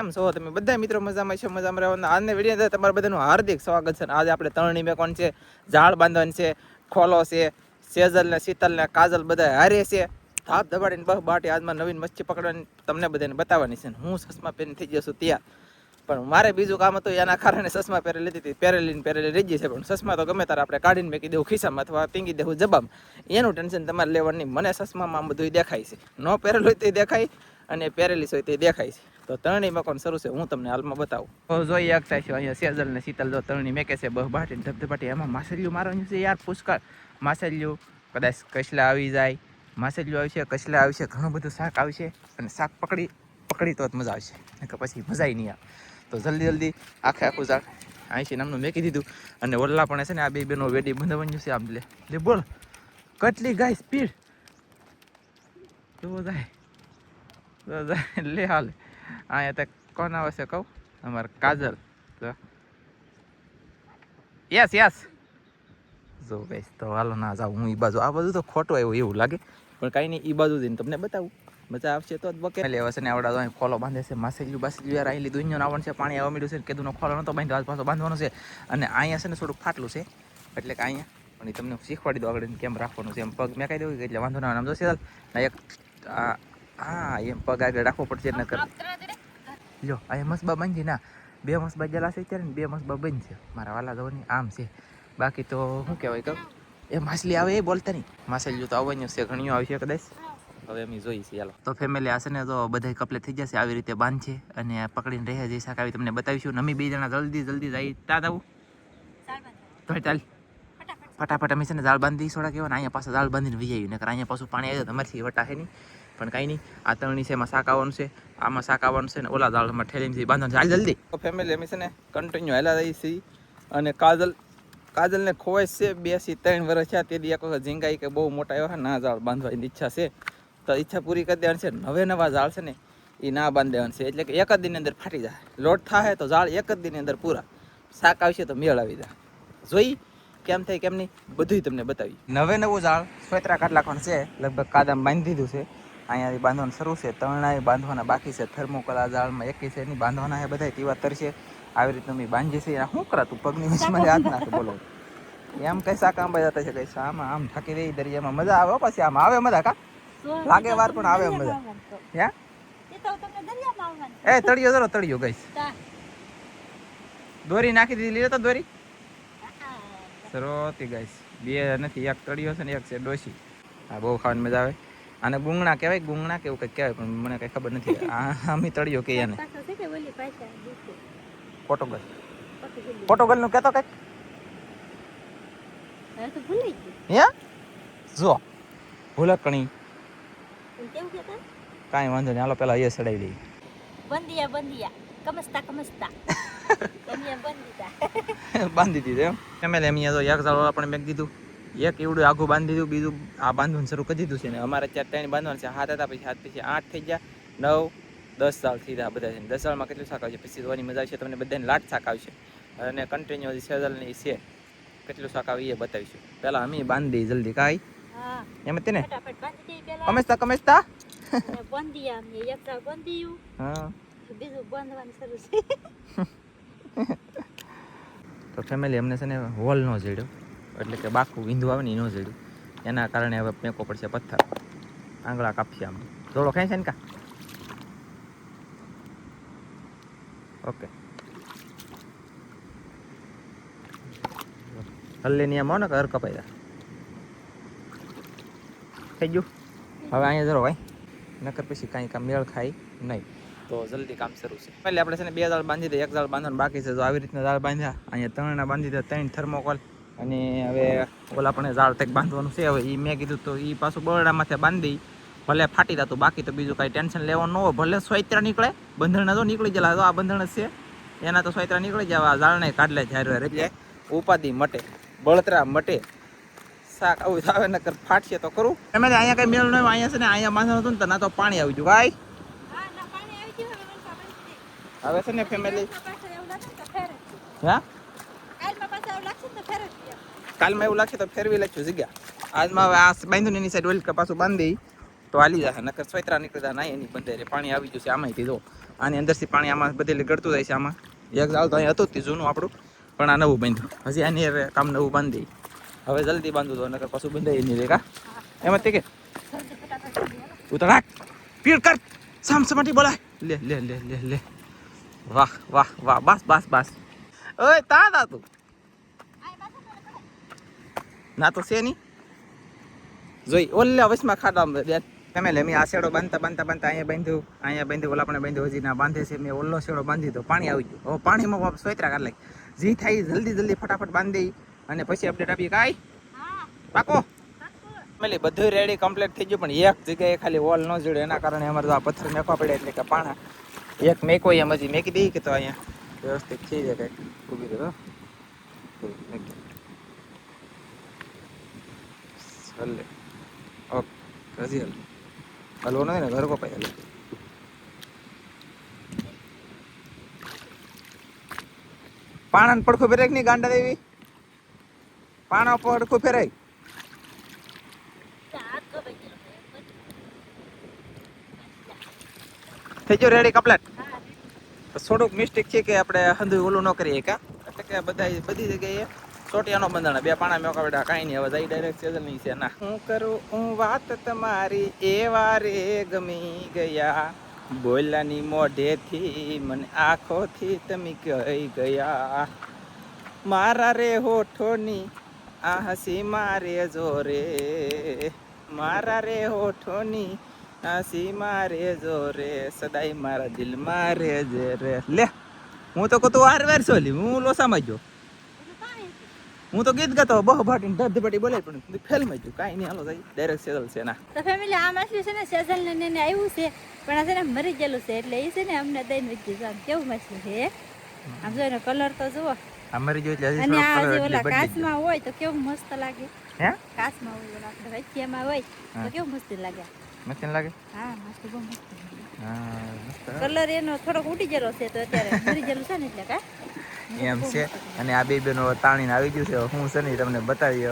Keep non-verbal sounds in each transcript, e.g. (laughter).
કેમ છો? તમે બધા મિત્રો મજામાં છે? મજામાં રહેવાના આજના વીડિયો અંદર તમારા બધાનું હાર્દિક સ્વાગત છે. આજે આપણે તરણી મેકોન છે, ઝાડ બાંધવાનું છે, ખોલો છે સેજલ ને શીતલ ને કાજલ બધા હારે છે. હાથ દબાડીને બહુ બાટી આજમાં નવીન મચ્છી પકડવાની તમને બધાને બતાવવાની છે. હું ચશ્મા પહેરીને થઈ જશું ત્યાં. પણ મારે બીજું કામ હતું, એના કારણે ચશ્મા પહેરી લીધી હતી. પહેરેલીને પહેરેલી રહી છે. પણ ચશ્મા તો ગમે તારે આપણે કાઢીને મેકી દેવું, ખિસ્સામાં અથવા ટીંગી દેવું, જબામ. એનું ટેન્શન તમારે લેવાની મને ચશ્મામાં બધું દેખાય છે. ન પહેરેલું હોય તે દેખાય, અને પહેરેલી હોય તે દેખાય છે. તો ત્રણેય મકાન શરૂ છે, હું તમને હાલમાં બતાવું. જોઈએ જોઈ શકતા છો, અહીંયા સેજલ ને શીતલ જો તરણી મેકે છે બહ બાટી ધબધબાટી. એમાં માછલીઓ મારવાનું છે યાર, પુષ્કળ. માછલીઓ કદાચ કસલા આવી જાય. માછલીઓ આવશે કસલા આવશે ઘણું બધું શાક આવશે અને શાક પકડી પકડી તો જ મજા આવશે. નકર પછી મજા નહીં આવે તો જલ્દી જલ્દી આખે આખું શાક આંશી નામનું મેકી દીધું. અને ઓલા પણ છે ને, આ બે બેનો વેડી બંધાવવાનું છે, આમ લે. લે બોલ, કેટલી ગાય સ્પીડ તો જાય. લે હાલ. અહીંયા તો કોણ આવે છે કહું? અમારે કાજલ. Yes yes. જો ગઈશ તો હાલો ના જાઉં હું એ બાજુ. આ બાજુ તો ખોટો આવ્યો એવું લાગે. પણ કાંઈ નહીં એ બાજુ જઈને તમને બતાવું. મજા આવશે તો જ બકે. લેવા છે ને આવડા અહીં ખોલો બાંધે છે માસેલ્યું બાસેલ્યું યાર અહીં લીધું અહીંયા આવવાનું છે, પાણી આવવા મળ્યું છે કીધું ખોલો નતો બાંધ્યો, આજ પાછો છે. અને અહીંયા છે ને થોડુંક ફાટલું છે, એટલે કે અહીંયા. પણ એ તમને શીખવાડી દો આગળ કેમ રાખવાનું છે, એમ પગ મેં કહી દઉં કે એટલે વાંધો ના આમ જોશે ના, એક હા એમ પગ આગળ રાખવો પડશે નકર. લ્યો અહીંયા મસબા છે ના બે મસબા જલા છે અત્યારે ને બે મસબા બંધ છે. મારા વાલા જવાની આમ છે. બાકી તો શું કહેવાય કહું? એ માછલી આવે એ બોલતા નહીં. માછલી તો આવવાનું છે ઘણીઓ આવશે કદાચ. હવે અમે જોઈએ છીએ ચાલો તો ફેમિલી આશે ને તો બધા કપલે થઈ જશે આવી રીતે બાંધશે અને પકડીને રહે જઈ શાક આવી તમને બતાવીશું અમે બે જણા જલ્દી જલ્દી જઈ તા આવું. તો ચાલ. ફટાફટ. અમે છે ને જાળ બાંધી થોડા કહેવાય ને અહીંયા પાછા જાળ બાંધીને વી આવી નકર અહીંયા પાછું પાણી આવ્યું તમારથી વટા છે નહીં. પણ કાંઈ નહીં. આ તરણી છે, એમાં શાક આવવાનું છે. આમાં શાક આવવાનું છે ને ઓલા દાળમાં ઠેલીને બાંધવાનું છે. હાલ જલ્દી. ફેમિલી અમે છે ને કન્ટિન્યુ હેલા રહી છીએ. અને કાજલ, કાજલને ખોવાય છે. બેસી ત્રણ વર્ષ થયા, તે દી એક વખત ઝીંગાઈ કે બહુ મોટા એવા ના ઝાડ બાંધવાની ઈચ્છા છે. તો ઈચ્છા પૂરી કરી દેવાની છે. નવે નવા ઝાડ છે ને, એ ના બાંધી દેવાનું છે. એટલે કે એક જ દિનની અંદર ફાટી જાય. લોટ થાય તો ઝાડ એક જ દિનની અંદર પૂરા. શાક આવશે તો મેળ આવી જાય. જોઈ કેમ થાય કેમ નહીં બધું તમને બતાવી. નવે નવું ઝાડ સ્વેતરા કાટલા પણ છે. લગભગ કાદમ બાંધી દીધું છે. અહીંયાથી બાંધવાનું શરૂ છે. તરણાએ બાંધવાના બાકી છે. થર્મોકોલા જાળમાં એકી છે એની બાંધવાના છે. બધા ટીવા તરશે. આવી રીતે અમે બાંધી છે. શું કરા તું? પગની વચમાં હાથ નાખે બોલો. એમ કઈ શાક આંબા જતા છે? કઈ આમાં આમ થાકી રહી દરિયામાં. મજા આવે પછી આમ. આવે મજા કા? લાગે વાર પણ આવે મજા. હે? એ તળિયો જરો તળિયો ગઈશ. દોરી નાખી દીધી. લીધો તો દોરી? સરોતી ગઈશ બે નથી એક તળિયો છે ને એક છે ડોસી આ બહુ ખાવાની મજા આવે. આને ગુંગણા કહેવાય? ગુંગણા કેવું કંઈક કહેવાય પણ મને કંઈ ખબર નથી. (laughs) આ અમે તળિયો કહીએ ને પોર્ટુગલ. પોર્ટુગલનું કહેતો કંઈક? હે? જો ભૂલકણી. કાંઈ વાંધો નહીં હાલો પેલા એ સડાઈ દઈએ. બંધિયા બંધિયા કમસ્તા કમસ્તા. (laughs) બાંધી દીધું એમ. એમ એમ તો આપણે મેં કીધું. એક એવડું આઘું બાંધી દીધું બીજું આ બાંધવાનું શરૂ કરી દીધું છે ને. અમારે અત્યારે ત્રણ બાંધવાનું છે. હાથ હતા પછી હાથ પછી આઠ થઈ ગયા. નવ દસ સાલ થઈ ગયા બધા છે. દસ સાલમાં કેટલું શાક આવશે? પછી જોવાની મજા આવશે. તમને બધાને લાટ શાક આવશે. અને કન્ટિન્યુ સેઝલની છે. કેટલું શાક આવે એ બતાવીશું. પહેલાં અમે બાંધી દઈએ જલ્દી. કાંઈ? હા. એમ જ ને? કમેસ્તા કમેસ્તા (laughs) તો ફેમિલી અમને છે ને હોલ નો જડ્યો. એટલે કે બાખું વિંધું આવે ને ન જડ્યું. એના કારણે હવે મેકો પડશે પથ્થર. આંગળા કાપશે આમ. દોડો ખાય છે ને કા? ઓકે. હલ્લે ની આમ આવો ને ઘર કપાઈ થઈ ગયું? હવે અહીંયા જરો ભાઈ. નકર પછી કાંઈ કામ મેળ ખાય નહીં. તો જલ્દી કામ શરૂ છે. પહેલે આપણે છે ને બે દાળ બાંધી દે એક દાળ બાંધવાનું બાકી છે. જો આવી રીતના દાળ બાંધ્યા, અહીંયા ત્રણના બાંધી દે, ત્રણ થર્મોકોલ અને હવે ઓલા પણ ઝાડ તક બાંધવાનું છે. હવે એ મેં કીધું તો એ પાછું બરડામાંથી બાંધી ભલે ફાટી જતું બાકી તો બીજું કાંઈ ટેન્શન લેવાનું ન હોય. ભલે સોયત્રા નીકળે બંધણ તો નીકળી જાય તો આ બંધણ છે. એના તો સોયત્રા નીકળી જાય આ ઝાડને કાઢલે જ્યારે એટલે ઉપાધિ મટે બળતરા મટે. શાક આવું આવે નકર ફાટશે તો કરું એમ અહીંયા કઈ મેળ નહીં અહીંયા છે ને અહીંયા બાંધવાનું હતું ને તો ના તો પાણી આવી ગયું. ના ગયું હવે છે ને ફેમિલી ને. હા કાલમાં પાછળ એવું લાગશે ને તો ફેર જ ગયા. કાલમાં એવું લાગશે તો ફેરવી લખ્યું જગ્યા. આજમાં હવે આ બાંધું એની સાઈડ ઓઇલ પાછું બાંધી તો હાલી જશે નકર સ્વેતરા નીકળી જાય ના એની બંધે રે પાણી આવી જશે આમાં જો. આની અંદરથી પાણી આમાં બધે ગળતું જાય છે આમાં. એક જાળ તો અહીં હતું જ જૂનું આપણું, પણ આ નવું બાંધ્યું. હજી આની હવે કામ નવું બાંધી હવે જલ્દી બાંધું તો નકર પાછું બંધાઈ નહીં રેખા એમાં તે કે. ઉતર રાખ. પીડ કર. સામ સમાટી બોલાય. લે લે લે લે લે. વાહ વાહ વાહ. બસ બસ બસ. ઓય તા તા તું આય પાછો પડે, પડે. ના તો છે નહીં. જોઈ, ઓલ્લા વચમાં ખાડા બે. તમે લે મેં આ શેડો બાંધતા બાંધતા બાંધતા અહીંયા બાંધ્યું અહીંયા બાંધ્યું, ઓલા પણ બાંધ્યું, હજી ના બાંધે છે, મેં ઓલ્લો શેડો બાંધી તો પાણી આવી ગયું. હવે પાણીમાં વાપ સોયત્રા કાઢ લાગી જી થાય, જલ્દી જલ્દી ફટાફટ બાંધી અને પછી અપડેટ આપીએ. કાંઈ? પાકો. પાક્કું. બધું રેડી કમ્પ્લીટ થઈ ગયું, પણ એક જગ્યાએ ખાલી વોલ ન જોડે. એના કારણે અમારે તો આ પથ્થર મેકવા પડે એટલે કે પાણા. એક મેકો એમ હજી મેકી દઈ કે તો અહીંયા વ્યવસ્થિત થઈ જાય કંઈક. ઊભી રહો ચાલે ઓકે હજી હાલ. હાલવો નથી ને ઘર કપાઈ હાલે. પાણાને પડખું ફેરાય નહીં ગાંડા દેવી? પાણા પડખું ફેરાય. થઈ ગયો રેડી કપલેટ થોડુંક મિસ્ટેક છે કે આપણે હંધુ ઓલું ન કરીએ કા એટલે કે બધા બધી જગ્યાએ ચોટિયાનો બંધાણા બે પાણા મેં કવડા, કાંઈ નહીં. હવે જઈ ડાયરેક્ટ સેઝલ નહીં છે. ના. હું કરું હું વાત તમારી, એ વારે ગમી ગયા. બોલાની મોઢેથી મને આંખોથી તમે કહી ગયા. મારા રે હોઠોની આ હસી મારે જોરે. મારા રે હોઠોની હસી મારે જોરે. સદાય મારા દિલમાં રે જે રે. લે, હું તો કહું તું વાર વાર સોલી હું લોસામાં ગયો. હું તો ગીત ગાતો બહુ ભાટીને ધબ ધબાટી બોલે પણ ફેલમાં ગયું. કાંઈ નહીં હાલો જાય ડાયરેક્ટ સેઝલ છે ના. તો ફેમિલી આ માછલી છે ને સેઝલ ને એને આવ્યું છે પણ આ છે ને મરી ગયેલું છે એટલે એ છે ને અમને દઈને વચ્ચે આમ કેવું માછલી છે આમ જો એનો કલર તો જુઓ. આ મરી ગયો એટલે અને આ જે ઓલા ગયો. કાચમાં હોય તો કેવું મસ્ત લાગે. હે? કાચમાં હોય ઓલા આપણે વચ્ચેમાં હોય તો કેવું મસ્ત લાગે. મસ્ત લાગે? હા મસ્ત બહુ મસ્ત. કલર એનો થોડોક ઉડી ગયેલો છે તો અત્યારે મરી ગયેલું છે ને એટલે કા? એમ છે. અને આ બે બેનો તાણીને આવી ગયું છે. હું છે ને તમને બતાવી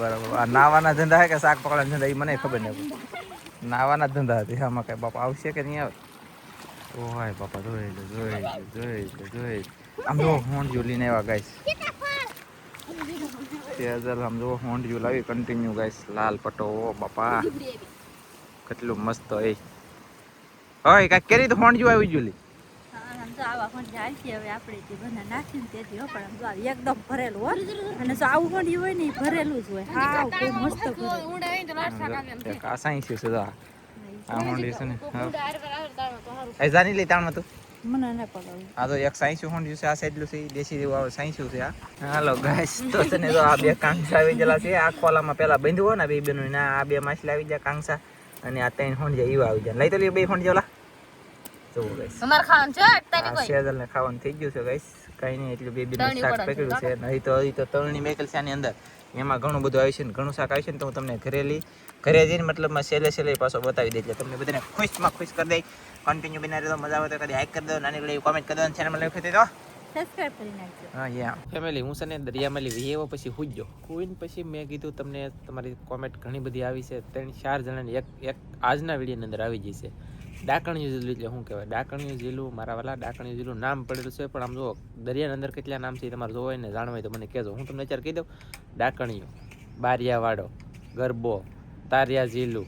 બરાબર. નાવાના ધંધા હે કે શાક પકડવાના ધંધા એ મને ખબર નહીં નાવાના ધંધા હતી. આમાં કઈ બાપા આવશે કે નહીં આવે? ઓય બાપા, જોઈ લે જોઈ લે જોઈ લે, જોઈ. આમ જો હોંડિયું લઈને આવ્યા ગાઈસ તેજલ આમ જો હોંડિયું લાવી કન્ટિન્યુ ગાઈસ લાલ પટ્ટો, ઓ બાપા. કેટલું મસ્ત એ હોય કાંઈક કેરી તો હોંડિયું આવી ગયું હા, આવા જાય હવે આપણે જે બધા નાખીને તેથી હો પણ જો આ એકદમ ભરેલું હોય અને જો આવું ફોન હોય ને ઈ ભરેલું જ હોય. હા બહુ મસ્ત ભરેલું. એક છે. તો આ આ હોંડિયું છે ને એ જાની લે તાણમાં તું. મને ના પડાવું. આ તો એક સાઈન્સું હોંડિયું છે આ સાઈડલું છે દેશી જેવું આવે સાઈન્સું છે આ. હાલો ગાઈસ તો છે ને જો આ બે કાંસા આવી ગયેલા છે આ ખોલામાં પેલા બંધ હોય ને બે બેનું ના આ બે માછલી આવી જાય કાંસા અને આ ત્રણ હોંડિયા એવા આવી જાય લઈ તો લે બે હોંડિયા જુઓ ગાઈસ અમાર ખાવાનું છે આ સેજલ ને ખાવાનું થઈ ગયું છે ગાઈસ. કઈ નહીં એટલું બે બે શાક પકડ્યું છે. નહીં તો હજી તો તળની મેકલ છે આની અંદર. એમાં ઘણું બધું આવ્યું છે ને ઘણું શાક આવ્યું છે ને તો હું તમને ઘરેલી ઘરે જઈને મતલબમાં સેલે સેલે પાછો બતાવી દે એટલે તમને બધાને ખુશમાં ખુશ કરી દઈ. કન્ટિન્યુ બિના રહેતો મજા આવે તો કદી કરી દો નાની ગળી કોમેન્ટ કરી દો ચેનલમાં લખી દેજો. સબસ્ક્રાઇબ કરી નાખજો. હા યા. ફેમિલી હું છે ને દરિયામાં લઈ એવો પછી હુજ્યો હુઈને પછી મેં કીધું તમને તમારી કોમેન્ટ ઘણી બધી આવી છે. ત્રણ ચાર જણાની એક એક આજના વિડીયોની અંદર આવી જશે ડાકણિયું ઝીલું એટલે શું કહેવાય? ડાકણિયું ઝીલું, મારા વાલા, ડાકણિયું ઝીલું નામ પડેલું છે, પણ આમ જો દરિયાની અંદર કેટલા નામ છે તમારે જોવાય ને જાણવા હોય તો મને કહેજો. હું તમને અત્યારે કહી દઉં, ડાકણિયું, બારિયાવાડો, ગરબો, તારિયા ઝીલું,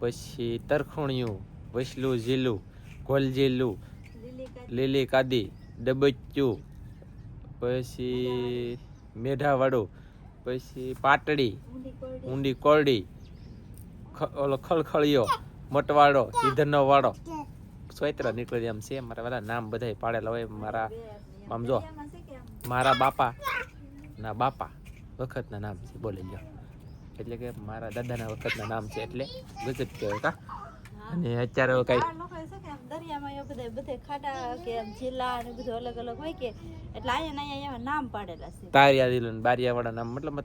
પછી તરખુણિયું, વસલું ઝીલું ગોલ ઝીલું લીલી કાદી ડબચ્ચું, પછી મેઢાવાળું પછી પાટડી, ઊંડી કોરડી ઓલો ખળખળિયો મટવાડો ઈધરનો વાળો સોયત્રા નીકળી એમ છે. મારા બધા નામ બધા પાડેલા હોય. મારા આમ જો મારા બાપા ના બાપા વખતના નામ છે. બોલી લો એટલે કે મારા દાદાના વખતના નામ છે એટલે ગુજરાત કહેવાય કા. અને અત્યારે કઈ દરિયામાં એ બધે બધે ખાડા કે જિલ્લા અને બધું અલગ અલગ હોય કે એટલે અહીંયા અહીંયા નામ પાડેલા છે. તારિયા દિલ બારિયાવાળા નામ મતલબ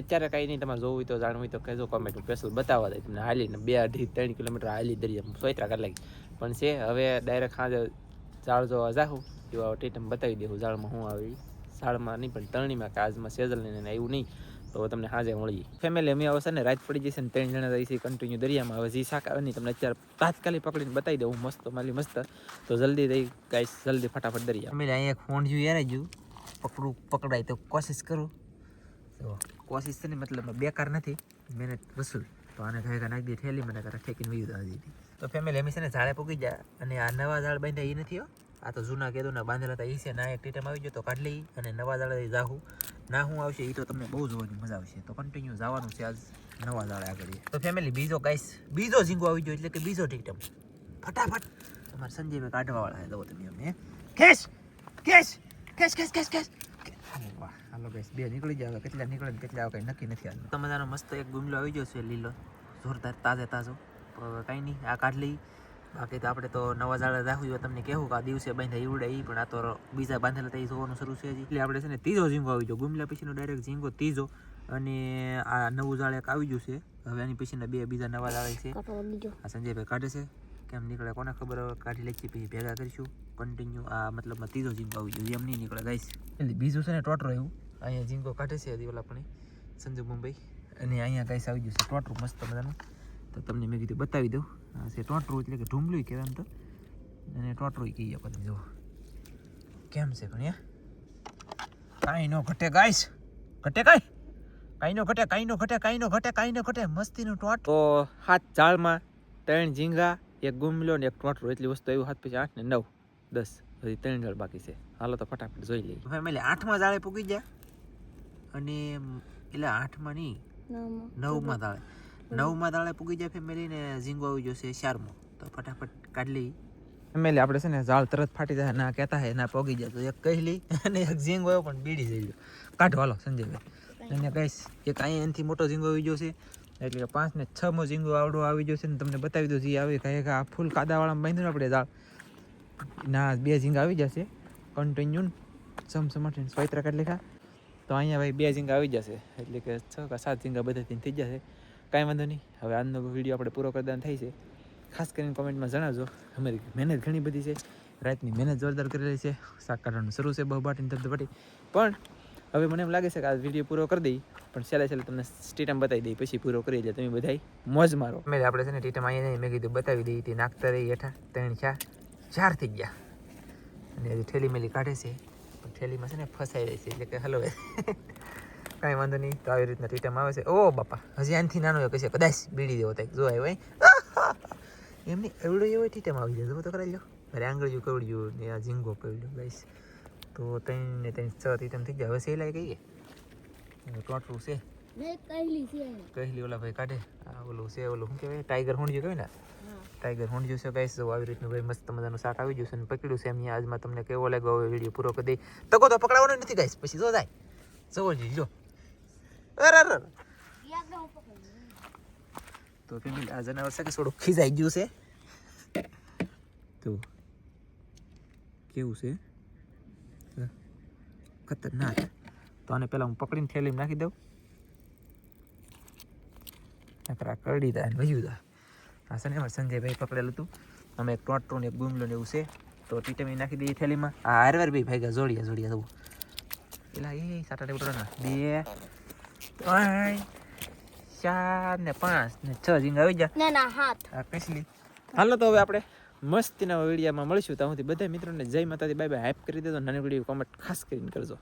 અત્યારે કઈ નહીં, તમારે જોવું હોય તો જાણવું તો કહેજો કોમેન્ટ સ્પેશિયલ બતાવવા દે તમને હાલીને બે અઢી ત્રણ કિલોમીટર હાલી દરિયા સોયત્રા કલાક પણ છે, હવે ડાયરેક્ટ સાંજે ઝાડ જોવા જાઉં એવા ટેટમ બતાવી દેવું ઝાડમાં હું આવી. ઝાડમાં નહીં, પણ તરણીમાં કે આજમાં સેજલ લઈને એવું નહીં. તો તમને હાજે મળીએ ફેમિલી અમે આવશે ને, રાત પડી જશે ને ત્રણ જણા રહીશું કન્ટિન્યુ દરિયામાં. હવે જે શાક આવે ને તમને અત્યારે તાત્કાલિક પકડીને બતાવી દઉં મસ્ત, માલી મસ્ત. તો જલ્દી દઈ ગાઈસ જલ્દી ફટાફટ દરિયા. અમે અહીંયા ફોન જોયું યાર જ્યું પકડું, પકડાય તો કોશિશ કરું. તો કોશિશ છે ને, મતલબ બેકાર નથી, મહેનત વસૂલ. તો આને ઘરે ઘરે નાખી દે થેલી મને કરે ઠેકીને વીજ આવી દીધી. તો ફેમિલી એમ છે ને, ઝાડે પૂગી જાય અને આ નવા ઝાડ બાંધ્યા એ નથી હો. આ તો જૂના કેદોના બાંધેલા હતા એ છે ના એક ટીટમ આવી ગયો, તો કાઢ લઈ. અને નવા ઝાડે જાહું. ના હું આવશે એ તો તમને બહુ જોવાની મજા આવશે. તો કન્ટિન્યુ જવાનું છે આજ નવા ઝાડે આગળ તો ફેમિલી બીજો ગાઈસ બીજો ઝીંગો આવી ગયો, એટલે કે બીજો ટીટમ ફટાફટ. તમારે સંજયભાઈ કાઢવાવાળા છે દો તમે અમને ખેસ cash cash cash cash cash. વાહ હાલો ગાઈસ બે નીકળી જાય કેટલા નીકળે ને કેટલા આવે કંઈ નક્કી નથી આજનું તો મજાનો મસ્ત એક ગુમલો આવી ગયો છે લીલો જોરદાર તાજે તાજો. હવે કાંઈ નહીં આ કાઢ લઈ. બાકી તો આપણે તો નવા ઝાડ રાખવું જોઈએ તમને કહેવું કે આ દિવસે બાંધા ઈવડે એ પણ આ તો બીજા બાંધેલા તો એ જોવાનું શરૂ છે એટલે આપણે છે ને ત્રીજો ઝીંગો આવી ગયો. ગુમલા પછીનો ડાયરેક્ટ ઝીંગો ત્રીજો. અને આ નવું ઝાડ એક આવી ગયું છે. હવે આની પછીના બે બીજા નવા ઝાડ છે. આ સંજયભાઈ કાઢે છે. કેમ નીકળે કોને ખબર હવે કાઢી લઈએ પછી ભેગા કરીશું. કન્ટિન્યુ આ મતલબ ત્રીજો ઝીંગો આવી ગયો એમ નહીં નીકળે ગાઈશ એટલે બીજું છે ને ટોટરો એવું. અહીંયા ઝીંગો કાઢે છે હજી ઓલા પણ સંજુ મુંબઈ. અને અહીંયા ગાઈશ આવી ગયું છે ટોટરું મસ્ત મજાનું. તો તમને મેં કીધું બતાવી દઉં. આ છે ટોટરું એટલે કે ઢુંબલું કહેવાય તો. અને ટોટરું કહીએ આપણે જુઓ. કેમ છે પણ કાંઈ નો ઘટે ગાઈશ ઘટે કાંઈ? કાંઈ નો ઘટે કાંઈ નો ઘટે કાંઈ નો ઘટે કાંઈ નો ઘટે. મસ્તીનું ટોટ. તો હાથ ઝાડમાં ત્રણ ઝીંગા એક ગુમલો ને એક ટોટરો એટલી વસ્તુ આવ્યું હાથ પછી આઠ ને નવ દસ હજી ત્રણ જળ બાકી છે. હાલો તો ફટાફટ જોઈ લઈએ. ફેમિલી આઠમાં જાળે પૂગી ગયા અને એટલે આઠમાં નહીં નવમાં. દાળે નવમાં દાળે પૂગી જાય ફેમિલી ને ઝીંગો આવી જશે ચારમાં. તો ફટાફટ કાઢી લઈ ફેમિલી આપણે છે ને ઝાડ તરત ફાટી જાય ના કહેતા હે ના પોગી જાય. તો એક કહી લઈ (laughs) અને એક ઝીંગો આવ્યો પણ બીડી જઈ ગયો. કાઢો હાલો સંજયભાઈ. અને કહીશ એક અહીંયા એનાથી મોટો ઝીંગો આવી ગયો છે. એટલે કે પાંચ ને છ મો ઝીંગો આવડો આવી છે ને તમને બતાવી દઉં જે આવે કહે કે આ ફૂલ કાદાવાળામાં બાંધ્યું આપણે દાળ ના, બે ઝીંગા આવી જશે. કન્ટિન્યુ સમસમાટીને સ્વાઈત્રા કાઢ લેખા. તો અહીંયા ભાઈ બે ઝીંગા આવી જશે. એટલે કે છ કે સાત ઝીંગા બધાથી થઈ જશે. કાંઈ વાંધો નહીં. હવે આજનો વીડિયો આપણે પૂરો કરદાન થાય છે. ખાસ કરીને કોમેન્ટમાં જણાવજો. અમારી મહેનત ઘણી બધી છે. રાતની મહેનત જોરદાર કરેલી છે. શાક કાઢવાનું શરૂ છે બહુ બાટીને ધબધબાટી. પણ હવે મને એમ લાગે છે કે આ વીડિયો પૂરો કરી દઈ, પણ છેલ્લે છેલ્લે તમને સ્ટેટમ બતાવી દઈ, પછી પૂરો કરી એટલે તમે બધાય મોજ મારો. મેં આપણે છે ને ટીટમ અહીંયા નહીં મેં કીધું બતાવી દઈ તે નાખતા રહી હેઠા, ત્રણ ચાર ચાર થઈ ગયા. અને હજી ઠેલી મેલી કાઢે છે, પણ ઠેલીમાં છે ને ફસાઈ રહી છે, એટલે કે હલો કાંઈ વાંધો નહીં, તો આવી રીતના ટીટમ આવે છે. ઓ બાપા, હજી આનથી નાનો એક છે કદાચ બીડી દેવો થાય, જો આવ્યો એમની એવડો એવો ટીટમ આવી જાય, તો કરાવી લો. અરે આંગળીયું કવડ્યું ને આ ઝીંગો કવડ્યું ગાઈસ. તો ત્રણ ને ત્રણ છ ટીટમ થઈ ગયા. હવે સેલાઈ કહીએ ટોટલું છે. કહેલી ઓલા ભાઈ કાઢે. આ ઓલું છે ઓલું શું કહેવાય? ટાઈગર હોંડિયું કહેવાય ને? ટાઈગર હોંડિયું છે ગાઈસ. જો આવી રીતનું ભાઈ મસ્ત મજાનું શાક આવી ગયું છે અને પકડ્યું છે એમની આજમાં તમને કેવો લાગ્યો હવે વીડિયો પૂરો કરી દઈ. તકો તો પકડાવવાનો નથી ગાઈસ. પછી જો જાય. જવો જી જો. અરે અરે. તો ફેમિલી આ જનાવર છે કે થોડું ખીજાઈ ગયું છે. તો કેવું છે. ખતરનાક તો આને પહેલાં હું પકડીને થેલીમાં નાખી દઉં. નકરા કરડી દા અને વયું દા આ છે ને અમારે સંજયભાઈ પકડેલું હતું. અમે એક ટોટરું ને એક ગુમલો ને એવું છે. તો ટીટમી નાખી દઈએ થેલીમાં. આ હારવાર ભાઈ ભાઈ જોડિયા જોડિયા જવું પેલા એ સાટા ઉતરાના બે ત્રણ ચાર ને પાંચ ને છ ઝીંગા આવી જા ના ના હાથ. આ કસલી. હાલો તો હવે આપણે મસ્તીના વિડીયામાં મળીશું ત્યાં સુધી બધા મિત્રોને જય માતાજી બાય બાય હાઈપ કરી દેજો, નાની વીડિયો કોમેન્ટ ખાસ કરીને કરજો.